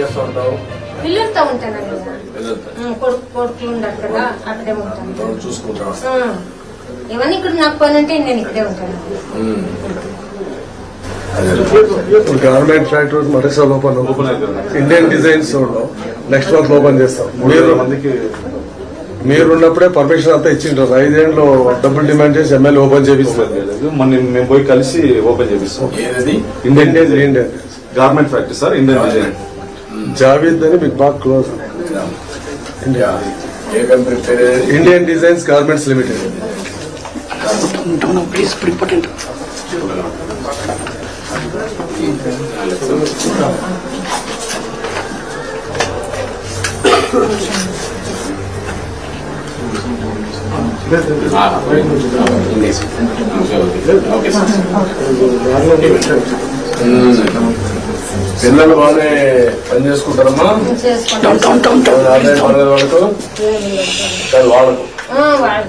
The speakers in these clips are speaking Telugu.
చేస్తూ ఉంటావు? పిల్లలతో ఉంటానండి పిల్లలతో? ఉమ్, కొడుకు కొడుకులు ఉండరు కదా అక్కడే ఉంటాను. ఎవరు చూసుకుంటావు ఉమ్. ఏమన్నా ఇక్కడ నాకు పని అంటే నేను ఇక్కడే ఉంటాను. ఉమ్. అదే. ఇప్పుడు government open Indian designs next month open చేస్తాం. మీరు మందికి మీరు ఉన్నప్పుడే పర్మిషన్ అంతా ఇచ్చింటారు ఐదేళ్ళు డబ్బులు డిమాండ్ చేసి ఎమ్మెల్యే ఓపెన్ చేపిస్తారు. మన మేము పోయి కలిసి ఓపెన్ చేపిస్తాం. Indian garment factory sir Indian design Javeed అని మీకు బాగా క్లోజ్ యా. ఏ కంపెనీ పేరు ఏది? Indian designs garments limited okay sir. పిల్లలు బాగానే పని చేసుకుంటారమ్మా? వాళ్ళకు?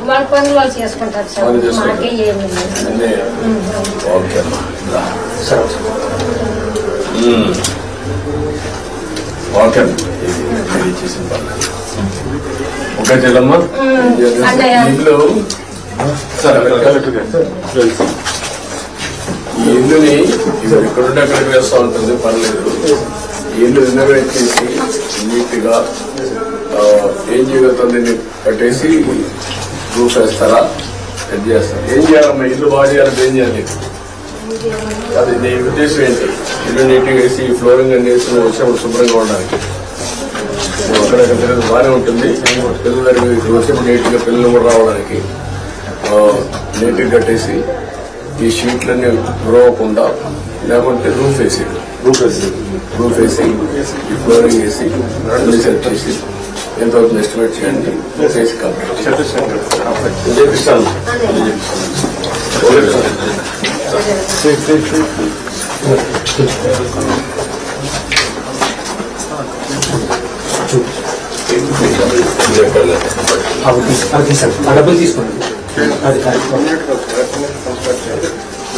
వాళ్ళ పనులు వాళ్ళు చేసుకుంటారు సార్. మాకే ఏమి ఓకే అమ్మా. రా. ఉమ్. ఓకే చేసిన పర్లేదు. ఓకే చెల్లమ్మా? అన్నయ్య. ఇల్లు సరే. ఇల్లుని ఇప్పుడు అక్కడికి వేస్తూ ఉంటుంది పర్లేదు ఈ ఇల్లు రినోవేట్ చేసి నీట్గా ఏం ఆ, ఏం కట్టేసి రూఫ్ వేస్తారా? సెట్ చేస్తారా? ఏం చేయాలమ్మా? ఇల్లు బాగా చేయాలంటే ఏం చేయాలి అది నీ ఉద్దేశం ఏంటి? ఇల్లు నీట్గా వేసి ఫ్లోరింగ్ అన్ని వేసి వచ్చే శుభ్రంగా ఉండడానికి అక్కడక్కడ తిరగదు బాగానే ఉంటుంది. పిల్లలకి వచ్చే నీట్గా పిల్లలు కూడా రావడానికి నీట్గా కట్టేసి ఈ షీట్లన్నీ గురవకుండా లేకుంటే రూఫ్ వేసి రూప్ వేసి. రూఫ్ వేసి ఫ్లోరింగ్ వేసి అన్ని సెట్ చేసి ఎంత అవుతుంది ఎస్టిమేట్ చేయండి. చేసి కంప్లీట్ చేపిస్తాను డబ్బులు తీసుకోండి. అది అది ఓకే తల్లి ఉమ్, సరే అన్నయ్య ఓకే అమ్మా